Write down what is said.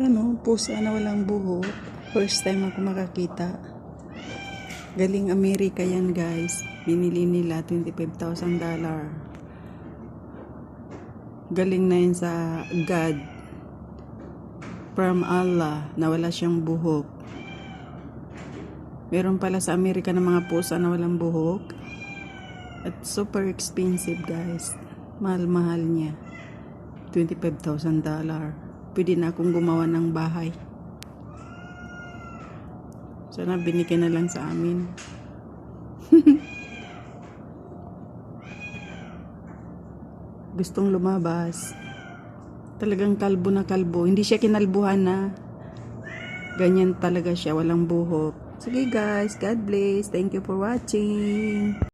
ano, pusa na walang buhok. First time ako makakita. Galing Amerika yan guys. Binili nila $25,000 dollar. Galing na yun sa God. From Allah na wala siyang buhok. Meron pala sa Amerika ng mga pusa na walang buhok. At super expensive guys. Mahal-mahal niya. $25,000 dollar. Pwede na akong gumawa ng bahay. Sana binigyan na lang sa amin. Gustong lumabas. Talagang kalbo na kalbo. Hindi siya kinalbuhan na. Ganyan talaga siya, walang buhok. Sige guys, God bless. Thank you for watching.